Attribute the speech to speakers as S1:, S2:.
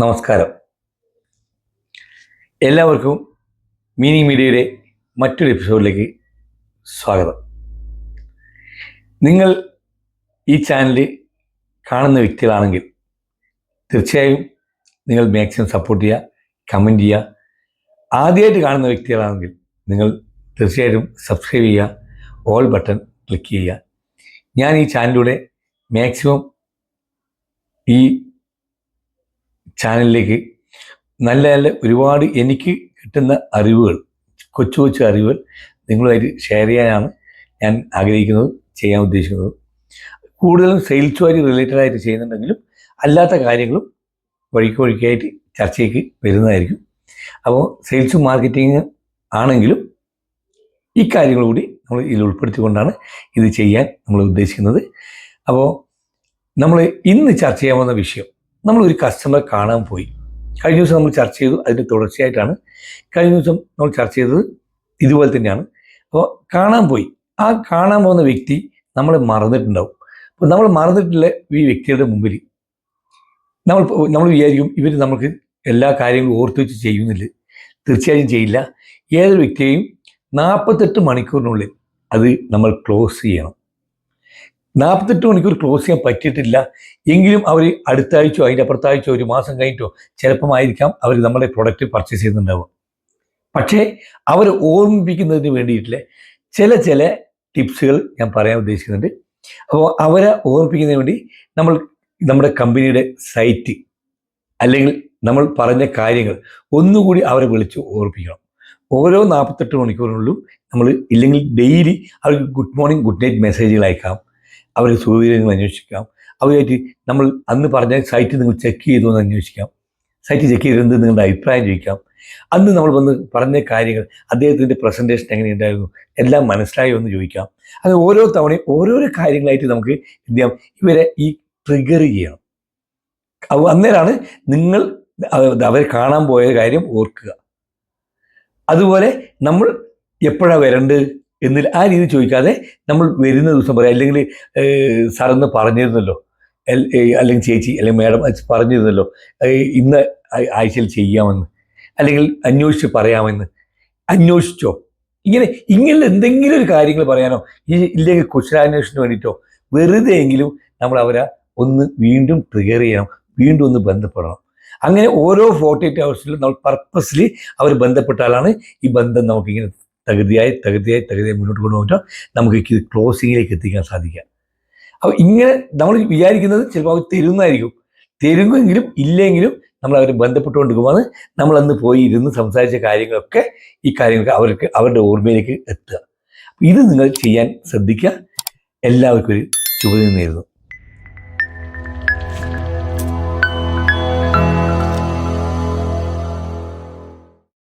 S1: നമസ്കാരം. എല്ലാവർക്കും മിനി മീഡിയയുടെ മറ്റൊരു എപ്പിസോഡിലേക്ക് സ്വാഗതം. നിങ്ങൾ ഈ ചാനൽ കാണുന്ന വ്യക്തികളാണെങ്കിൽ തീർച്ചയായും നിങ്ങൾ മാക്സിമം സപ്പോർട്ട് ചെയ്യുക കമന്റ് ചെയ്യുക. ആദ്യമായിട്ട് കാണുന്ന വ്യക്തികളാണെങ്കിൽ നിങ്ങൾ തീർച്ചയായിട്ടും സബ്സ്ക്രൈബ് ചെയ്യുക ഓൾ ബട്ടൺ ക്ലിക്ക് ചെയ്യുക. ഞാൻ ഈ ചാനലിലൂടെ മാക്സിമം ഈ ചാനലിലേക്ക് നല്ല നല്ല ഒരുപാട് എനിക്ക് കിട്ടുന്ന അറിവുകൾ കൊച്ചു കൊച്ചു അറിവുകൾ നിങ്ങളുമായിട്ട് ഷെയർ ചെയ്യാനാണ് ഞാൻ ആഗ്രഹിക്കുന്നത് ചെയ്യാൻ ഉദ്ദേശിക്കുന്നത്. കൂടുതലും സെയിൽസുമായിട്ട് റിലേറ്റഡ് ആയിട്ട് ചെയ്യുന്നുണ്ടെങ്കിലും അല്ലാത്ത കാര്യങ്ങളും വഴിക്ക് വഴിക്കായിട്ട് ചർച്ചയ്ക്ക് വരുന്നതായിരിക്കും. അപ്പോൾ സെയിൽസ് മാർക്കറ്റിംഗ് ആണെങ്കിലും ഈ കാര്യങ്ങൾ കൂടി നമ്മൾ ഇതിൽ ഉൾപ്പെടുത്തിക്കൊണ്ടാണ് ഇത് ചെയ്യാൻ നമ്മൾ ഉദ്ദേശിക്കുന്നത്. അപ്പോൾ നമ്മൾ ഇന്ന് ചർച്ച ചെയ്യാൻ പോകുന്ന വിഷയം നമ്മൾ ഒരു കസ്റ്റമറെ കാണാൻ പോയി. കഴിഞ്ഞ ദിവസം നമ്മൾ ചർച്ച ചെയ്തു അതിന്റെ തുടർച്ചയായിട്ടാണ്. കഴിഞ്ഞ ദിവസം നമ്മൾ ചർച്ച ചെയ്തത് ഇതുപോലെ തന്നെയാണ്. അപ്പോൾ കാണാൻ പോയി. ആ കാണാൻ പോകുന്ന വ്യക്തി നമ്മളെ മറന്നിട്ടുണ്ടാവും. അപ്പോൾ നമ്മൾ മറന്നിട്ടുള്ള ഈ വ്യക്തിയുടെ മുമ്പിൽ നമ്മൾ നമ്മൾ വിചാരിക്കും ഇവർ നമുക്ക് എല്ലാ കാര്യങ്ങളും ഓർത്തു വെച്ച് ചെയ്യുന്നില്ല. തീർച്ചയായും ചെയ്യില്ല. ഏതൊരു വ്യക്തിയെയും നാൽപ്പത്തെട്ട് മണിക്കൂറിനുള്ളിൽ അത് നമ്മൾ ക്ലോസ് ചെയ്യണം. നാൽപ്പത്തെട്ട് മണിക്കൂർ ക്ലോസ് ചെയ്യാൻ പറ്റിയിട്ടില്ല. എങ്കിലും അവർ അടുത്ത ആഴ്ചയോ അതിന്റെ അപ്പുറത്താഴ്ചയോ ഒരു മാസം കഴിഞ്ഞിട്ടോ ചിലപ്പം ആയിരിക്കാം അവർ നമ്മുടെ പ്രൊഡക്റ്റ് പർച്ചേസ് ചെയ്യുന്നുണ്ടാവും പക്ഷേ അവർ ഓർമ്മിപ്പിക്കുന്നതിന് വേണ്ടിയിട്ടുള്ള ചില ചില ടിപ്സുകൾ ഞാൻ പറയാൻ ഉദ്ദേശിക്കുന്നുണ്ട്. അപ്പോൾ അവരെ ഓർമ്മിപ്പിക്കുന്നതിന് വേണ്ടി നമ്മൾ നമ്മുടെ കമ്പനിയുടെ സൈറ്റ് അല്ലെങ്കിൽ നമ്മൾ പറഞ്ഞ കാര്യങ്ങൾ ഒന്നുകൂടി അവരെ വിളിച്ച് ഓർപ്പിക്കണം ഓരോ നാൽപ്പത്തെട്ട് മണിക്കൂറിനുള്ളിലും നമ്മൾ ഇല്ലെങ്കിൽ ഡെയിലി അവർക്ക് ഗുഡ് മോർണിംഗ് ഗുഡ് നൈറ്റ് മെസ്സേജുകൾ അയക്കാം. അവരെ സുഖവിവരങ്ങൾ അന്വേഷിക്കാം. അവരുമായിട്ട് നമ്മൾ അന്ന് പറഞ്ഞ സൈറ്റ് നിങ്ങൾ ചെക്ക് ചെയ്തു എന്ന് അന്വേഷിക്കാം. സൈറ്റ് ചെക്ക് ചെയ്തിരുന്നത് നിങ്ങളുടെ അഭിപ്രായം ചോദിക്കാം. അന്ന് നമ്മൾ വന്ന് പറഞ്ഞ കാര്യങ്ങൾ അദ്ദേഹത്തിന്റെ പ്രസന്റേഷൻ എങ്ങനെയുണ്ടായിരുന്നു എല്ലാം മനസ്സിലായോ എന്ന് ചോദിക്കാം. അത് ഓരോ തവണയും ഓരോരോ കാര്യങ്ങളായിട്ട് നമുക്ക് ചെയ്യാം? ഇവരെ ഈ ട്രിഗർ ചെയ്യണം. അന്നേരമാണ് നിങ്ങൾ അവരെ കാണാൻ പോയ കാര്യം ഓർക്കുക. അതുപോലെ നമ്മൾ എപ്പോഴാണ് വരേണ്ടത് എന്നിൽ ആ രീതി ചോദിക്കാതെ നമ്മൾ വരുന്ന ദിവസം പറയാം. അല്ലെങ്കിൽ സാറെന്ന് പറഞ്ഞിരുന്നല്ലോ. അല്ലെങ്കിൽ ചേച്ചി അല്ലെങ്കിൽ മാഡം പറഞ്ഞിരുന്നല്ലോ. ഇന്ന് ആഴ്ചയിൽ ചെയ്യാമെന്ന്. അല്ലെങ്കിൽ അന്വേഷിച്ച് പറയാമെന്ന്. അന്വേഷിച്ചോ? ഇങ്ങനെ ഇങ്ങനെ എന്തെങ്കിലും ഒരു കാര്യങ്ങൾ പറയാനോ? ഈ ഇല്ലെങ്കിൽ കുശലാന്വേഷണത്തിന് വേണ്ടിയിട്ടോ? വെറുതെ എങ്കിലും നമ്മൾ അവരെ ഒന്ന് വീണ്ടും ട്രിഗർ ചെയ്യണം. വീണ്ടും ഒന്ന് ബന്ധപ്പെടണം. അങ്ങനെ ഓരോ ഫോർട്ടി എയ്റ്റ് അവേഴ്സിലും നമ്മൾ പർപ്പസ്ലി അവർ ബന്ധപ്പെട്ടാലാണ് ഈ ബന്ധം നമുക്കിങ്ങനെ തകൃതിയായി തകൃതിയായി തകൃതിയായി മുന്നോട്ട് കൊണ്ടുപോകാൻ നമുക്ക് ഇത് ക്ലോസിങ്ങിലേക്ക് എത്തിക്കാൻ സാധിക്കുക അപ്പോൾ ഇങ്ങനെ നമ്മൾ വിചാരിക്കുന്നത് ചിലപ്പോൾ അവർ തരുന്നതായിരിക്കും തരുമെങ്കിലും ഇല്ലെങ്കിലും നമ്മൾ അവരെ ബന്ധപ്പെട്ടുകൊണ്ടിരിക്കുമ്പോൾ നമ്മൾ അന്ന് പോയി ഇരുന്ന് സംസാരിച്ച കാര്യങ്ങളൊക്കെ ഈ കാര്യങ്ങൾക്ക് അവർക്ക് അവരുടെ ഓർമ്മയിലേക്ക് എത്തുക. ഇത് നിങ്ങൾ ചെയ്യാൻ ശ്രദ്ധിക്കുക. എല്ലാവർക്കും ഒരു ശുഭദിനം നേരുന്നു.